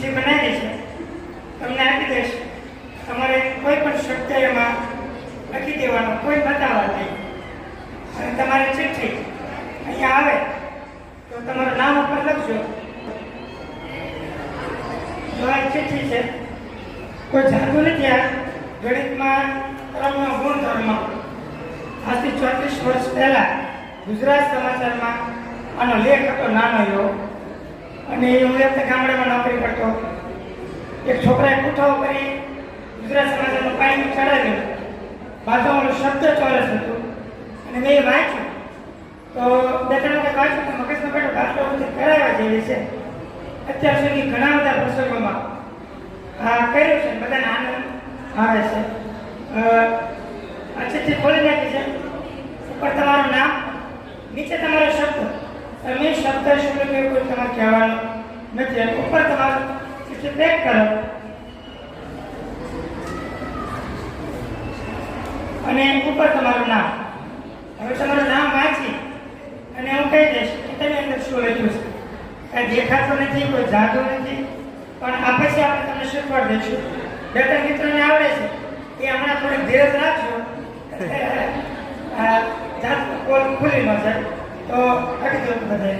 ચિઠ્ઠી બનાવી છે, તમને આપી દઈશ. તમારે કોઈ પણ શબ્દ એમાં લખી દેવાનો, કોઈ બતાવવા નહીં. અને તમારે ચિઠ્ઠી અહીંયા આવે, તો તમારું નામ ઉપર લખજો. જો આ ચિઠ્ઠી છે, કોઈ જાદુ નથી આ ગણિતમાં ક્રમનો ગુણધર્મ. આજથી ચોત્રીસ વર્ષ પહેલાં ગુજરાત સમાચારમાં આનો લેખ હતો નાનો એવો. અને એ હું એમને ગામડામાં નોકરી કરતો. એક છોકરાએ પૂઠાઓ કરી ગુજરાત સમાજનું પાણી ચડાવ્યું. બાજુમાં શબ્દ ચોરસ હતું. અને મેં એ વાંચ્યું. તો બે ત્રણ વખત વાંચ્યું તો મગજમાં બેઠો બધું કરાવવા જેવી છે. અત્યાર સુધી ઘણા બધા પ્રસંગોમાં આ કર્યું છે. બધાને આનંદ આવે છે. અચ્છા જે ખોલી નાખી છે. ઉપર તમારું નામ, નીચે તમારો શબ્દ. તમે શબ્દ શબ્દ કે કોઈ તમારે કહેવાનું નથી. અને ઉપર તમારું ચિઠ્ઠી પેક કરો. અને ઉપર તમારું નામ. હવે તમારું નામ વાંચી અને હું કહી દઈશ કે તમે અંદર શું લખ્યું છે. કાંઈ દેખાતો નથી, કોઈ જાતો નથી. પણ આ પછી આપણે તમને શીખવાડી દઈશું. બે ત્રણ મિત્રોને આવડે છે. એ હમણાં થોડીક ધીરજ રાખજો. જાત કોલ ખુલી ન તો હટી જવું બધાય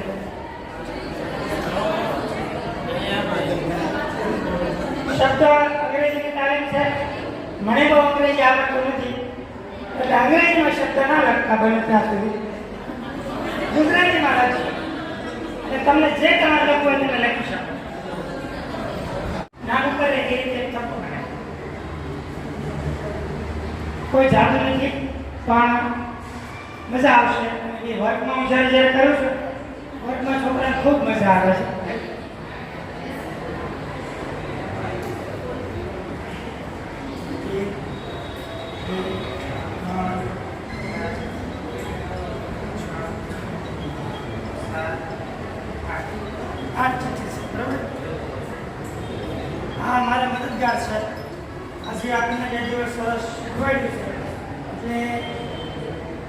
શબ્દ અંગ્રેજીની તાલીમ છે. મને બહુ અંગ્રેજી આવડતું નથી. એટલે અંગ્રેજીમાં શબ્દ ના લખતા બને ત્યાં સુધી. ગુજરાતીમાં લખજો અને તમને જે તમારે લખવું હોય તમે લખી શકો. નામ ઉપર એ રીતે થપ્પો કોઈ જાદુ નથી. પણ મજા આવશે. એ વર્કમાં હું જ્યારે જ્યારે કરું છું વર્કમાં છોકરાને ખૂબ મજા આવે છે. હા, મારા મદદગાર છે. આજે આપણને બે દિવસ સરસ શીખવાડ્યું છે એટલે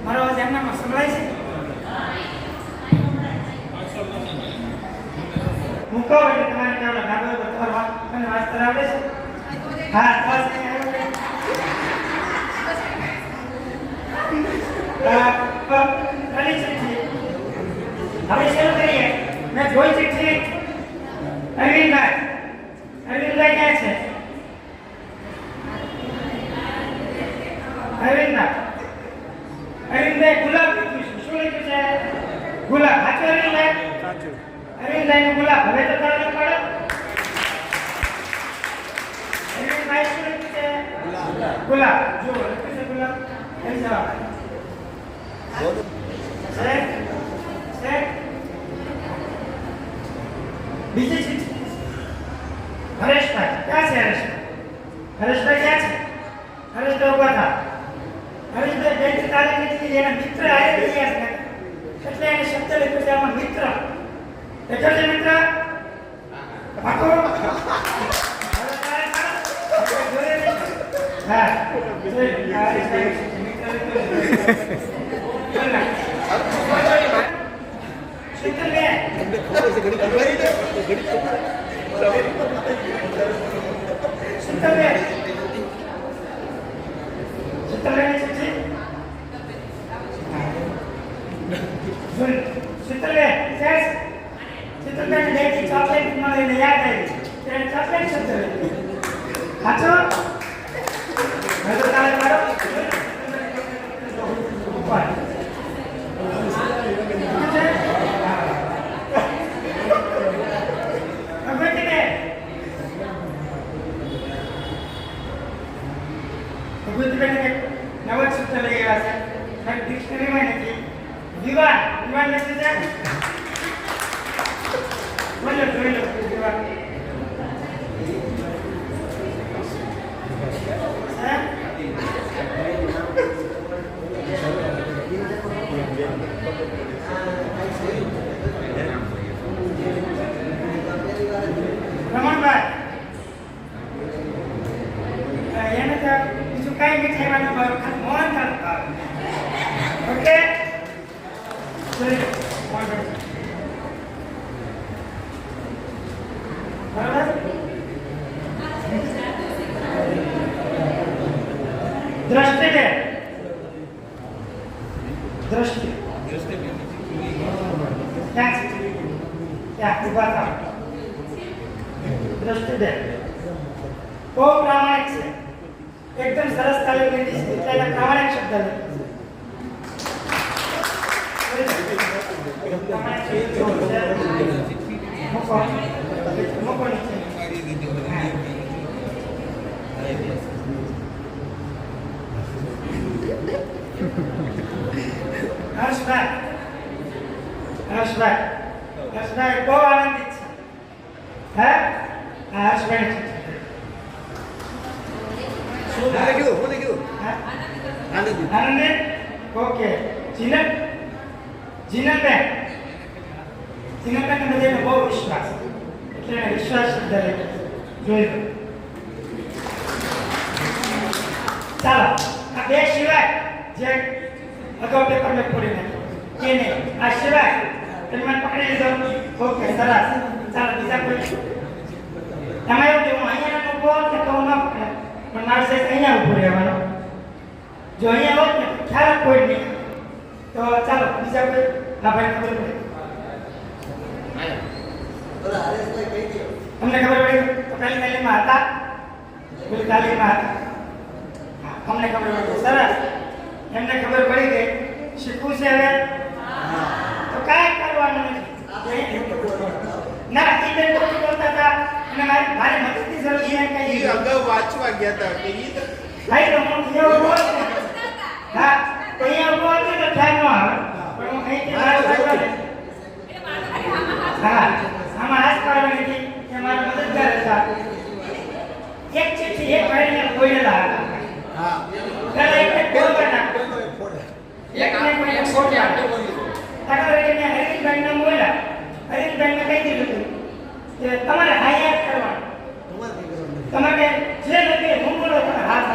મારો અવાજ એમનામાં સંભળાય છે હું કહું તમારે હોય તો તમારે વાત મને વાંચતા આવડે છે હા બસ જોઈ અરવિંદભાઈ અરવિંદભાઈ ક્યાં છે અરવિંદભાઈ અરવિંદભાઈ ગુલાબ લખ્યું છે શું લખ્યું છે ગુલાબ સાચું અરવિંદભાઈ અરવિંદભાઈ નું ગુલાબ હવે તો તારે પાડો અરવિંદભાઈ શું લખ્યું છે ગુલાબ જુઓ લખ્યું છે ગુલાબ જવાબ છે બીજી ચીજ. હરેશભાઈ, ક્યાં છે હરેશભાઈ? હરેશભાઈ ક્યાં છે? હરેશભાઈ ઊભા થા. હરેશભાઈ બેંક તાલીમ લીધી એના મિત્ર આવે ગયા છે. એટલે એને શબ્દ લખ્યો છે આમાં મિત્ર. છે મિત્ર? પાકો હવે તારે પાડો. હવે જોડે નહીં. હા જોઈ. હા, હરેશભાઈ મિત્ર લખ્યો છે. જોઈ નાખ. શીતલબેન શીતલબેન શીતલબેન છે છે? જોઈ. શીતલબેન છે? શીતલબેન જયથી ચોકલેટ મળીને યાદ આવી ત્યારે ચોકલેટ તારે મારો ઉપર. ભગવતીબેન નવ સૂત્ર લઈ આવ્યા છે. સાહેબ ડિક્શનરીમાં નથી. વિવાહ વિવાહ નથી છે બોલો જોઈ લો વિવાહ? રમણભાઈ. એને તો બીજું કાંઈ નહીં ખાવાનું મારો ખાસ મોહન ઓકે? દ્રષ્ટિ ને દ્રષ્ટિ. દ્રષ્ટિ દે. બહુ પ્રામાણિક છે. એકદમ સરસ તાલીમ લીધી છે એટલે એને પ્રામાણિક શબ્દ લીધો પ્રામાણિક શબ્દ જેવો છે. મૂકો. મૂકો નીચે. હા. હર્ષભાઈ હર્ષભાઈ હર્ષભાઈ બહુ આનંદિત છે હે આ હર્ષભાઈ છે. શું મને કીધું મને કીધું હા? આનંદિત આનંદિત ઓકે જીનલ જીનલબેન જીનલબેન બધાને બહુ વિશ્વાસ એટલે એને વિશ્વાસ શબ્દ લખ્યો. જોઈ લો ચાલો આ બે સિવાય જે અગાઉ પેપર મેં ફોડી નાખ્યો એ નહીં આ સિવાય તમે મને પકડી લીધો ઓકે સરસ ચાલો બીજા કોઈ તમે એવું કે હું અહીંયા ઊભો કે તો હું ન પકડે પણ અહીંયા ઊભું રહેવાનું. જો અહીંયા હોત ને, ખ્યાલ કોઈ નહીં. તો ચાલો, બીજા કોઈ? હા, ભાઈ, ખબર પડી. તમને ખબર પડી? તો પહેલી તાલીમમાં હતા? પેલી તાલીમમાં હતા? અમને ખબર પડી. સરસ. એમને ખબર પડી ગઈ. શીખવું છે હવે? તો કાંઈ કરવાનું નથી ના એ બેન તો બોલતા હતા અને મારી મારી સર એ કઈ અગાઉ વાંચવા ગયા હતા કે ઈ તો ભાઈ તો હું અહીંયા ને. હા. તો અહીંયા ઊભો હતો તો ખ્યાલ ન આવે. પણ હું કઈ. હા આમાં હાથ પાડવાની હતી કે મારા મદદગાર હતા. એક ચીઠી એક ભાઈને હતા. હા. ત્યારે એકને કોલ એક ને પેલો એક ફોડે એકને કોઈને કોલ કરી નાખ્યો. આગળ રહીને હરીશભાઈને બોલ્યા હરીશભાઈને કહી દીધું કે તમારે હાયાત કરવાનું તમારે કઈ કરવાનું નથી. તમારે જે લગે હું બોલો તમે હાથ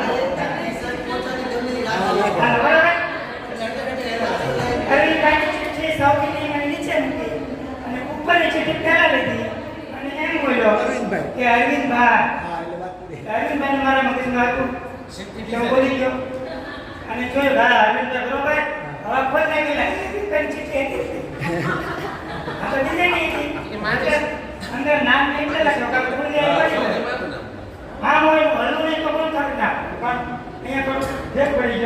સૌથી નીચે મૂકી અને ઉપરની ચિઠ્ઠી પહેલા લીધી. અને એમ બોલ્યો કે અરવિંદભાઈ પૂરી મારા મગજમાં હતું. હું બોલી ગયો. અને જોયું હા અરવિંદભાઈ બરોબર? હવે ખોલ ડિઝાઇન અંદર નામ નહીં લખ્યો કાં દેવાનું હા હોય હલવું નહીં તો કોણ કરી નાખ પણ અહીંયા થોડું ભેગ પડી ગયો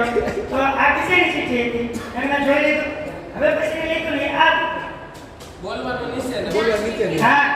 તો આ કિસેની ચિઠ્ઠી હતી એને. મેં જોઈ લીધું. હવે પછી મેં લીધું નહીં આ. બોલવાનું નિષેધ બોલ્યો નીચે. હા.